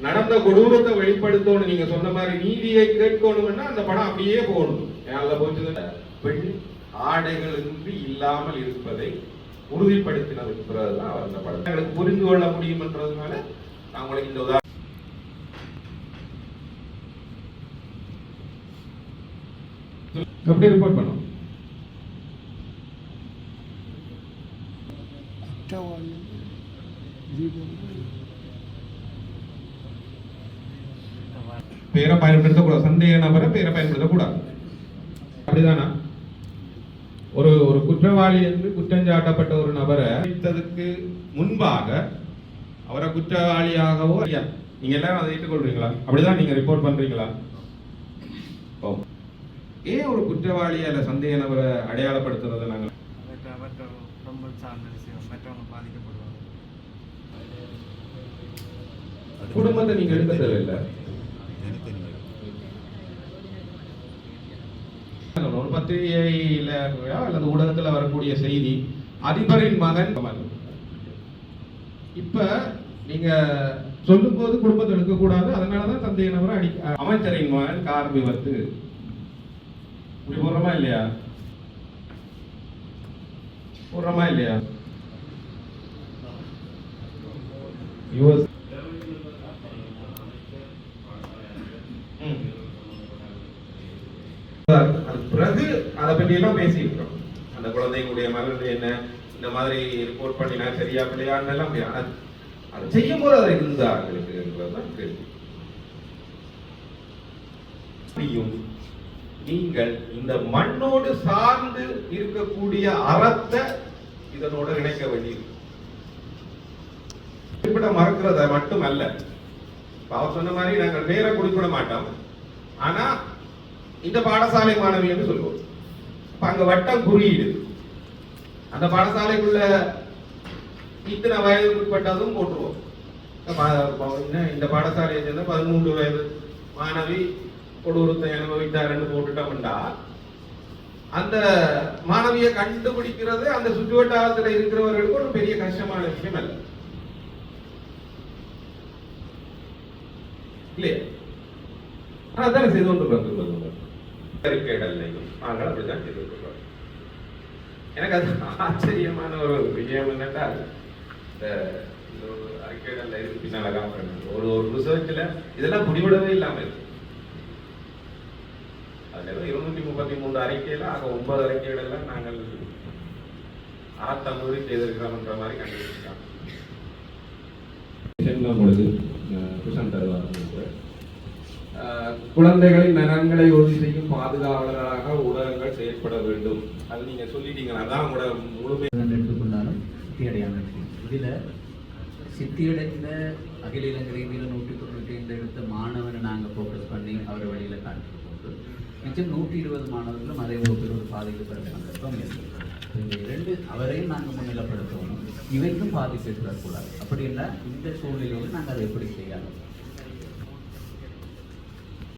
நடந்த கொடூரத்தை வெளிப்படுத்தணும் நீங்க சொன்ன மாதிரி நீதியை கேட்கணும்னா அந்த படம் அப்படியே போகணும். அதுல போச்சு. பெண் ஆடைகள் இன்றி இல்லாமல் இருப்பதை உறுதிப்படுத்தினதுக்கு பிறகுதான் அவர் அந்த படம் எங்களுக்கு புரிந்து கொள்ள முடியும்ன்றதுனால நான் உங்களுக்கு இந்த உதாரணம் எப்படி ரிப்போர்ட் பண்ணும் குற்றவாளி பேரை பயன்படுத்தக்கூடாது. சந்தேக நபரை பேரை பயன்படுத்தக்கூடாது. அப்படிதானா? ஒரு ஒரு குற்றவாளி என்று குற்றஞ்சாட்டப்பட்ட ஒரு நபரை அழைத்ததுக்கு முன்பாக அவரை குற்றவாளியாகவோ ஐயா நீங்க எல்லாரும் அதை ஏற்றுக்கொள்றீங்களா? அப்படிதான் நீங்க ரிப்போர்ட் பண்றீங்களா? ஓ. ஏன் ஒரு குற்றவாளி அல்ல சந்தேக நபரை அடையாளப்படுத்துறதை நாங்கள் ரொம்ப சார்ந்த விஷயம் மற்றவங்க பாதிக்கப்படுவாங்க. குடும்பத்தை நீங்க எடுக்க தேவையில்லை ஒரு பத்திரிகையில அல்லது ஊடகத்துல வரக்கூடிய செய்தி அதிபரின் மகன். இப்ப நீங்க சொல்லும் போது குடும்பத்தை எடுக்க கூடாது அதனாலதான் தந்தைய நபரை அடி அமைச்சரின் மகன் கார் விபத்து. இப்படி போடுறோமா இல்லையா? போடுறோமா இல்லையா? யூஎஸ் பிறகு அதை பற்றி எல்லாம் பேசியிருக்கிறோம். அந்த குழந்தைகளுடைய மகள் என்ன? இந்த மாதிரி ரிப்போர்ட் பண்ணினா சரியா பிள்ளையான்னு எல்லாம் அப்படி- ஆனா செய்யும் போது அது இருந்தா எங்களுக்குன்றதுதான் கேள்வி. நீங்கள் இந்த மண்ணோடு சார்ந்து இருக்கக்கூடிய அறத்தை இதனோட இணைக்க வேண்டியிருக்கு குறிப்பிட மறுக்கிறத மட்டும் அல்ல அவர் சொன்ன மாதிரி நாங்கள் பேரை குறிப்பிட மாட்டோம். ஆனா இந்த பாடசாலை மாணவி என்று சொல்லுவோம். அங்க வட்டம் குறியீடு. அந்த பாடசாலைக்குள்ள இத்தனை வயதுக்குட்பட்டதும் போட்டுருவோம். இந்த பாடசாலையை சேர்ந்த பதிமூன்று வயது மாணவி கொடூரத்தை அனுபவித்தாருன்னு போட்டுட்டோம்டா அந்த மாணவியை கண்டுபிடிக்கிறது அந்த சுற்றுவட்டாரத்தில் இருக்கிறவர்களுக்கு ஒரு பெரிய கஷ்டமான விஷயம் அல்ல. இல்லையா ஆனா அதான் செய்து கொண்டு வந்துள்ளது அறிக்கையிடலையும் ஆனால் அப்படிதான் செய்து கொண்டிருக்கிறோம். எனக்கு அது ஆச்சரியமான ஒரு விஷயம் என்னட்டா இந்த இந்த ஒரு அறிக்கையிடல இருக்கு பின்னால காமிக்கிறேன். ஒரு ஒரு ரிசர்ச்ல இதெல்லாம் முடிவிடவே இல்லாம இருக்கு. அதுல ஏதோ இருநூத்தி முப்பத்தி மூன்று அறிக்கையில ஆக ஒன்பது அறிக்கைகளெல்லாம் நாங்கள் அறத்தமிழ் செய்திருக்கிறோம்ன்ற மாதிரி கண்டுபிடிச்சிருக்காங்க பொழுது குஷன் தருவார் குழந்தைகளின் நலன்களை உறுதி செய்யும் பாதுகாவலராக ஊடகங்கள் செயல்பட வேண்டும். அது நீங்க சொல்லிட்டீங்க அதான் உங்களோட முழுமை. எடுத்துக்கொண்டாலும் சித்தியடையாமல் இதில் சித்தியடைந்த அகில இலங்கை மீது நூற்றி தொண்ணூற்றி ஐந்து எடுத்த மாணவனை நாங்கள் ஃபோக்கஸ் பண்ணி அவரை வழியில் காட்டுறது போது மிச்சம் நூற்றி இருபது மாணவர்களும் அதே வகுப்பில் ஒரு பெற சந்தர்ப்பம் ஏற்படுகிறது இந்த இரண்டு அவரையும் நாங்கள் முன்னிலைப்படுத்தணும் இவைக்கும் பாதிப்பு ஏற்படக்கூடாது அப்படி இல்லை இந்த சூழ்நிலையில் நாங்கள் அதை எப்படி செய்யணும்